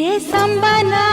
ఏ సంబనా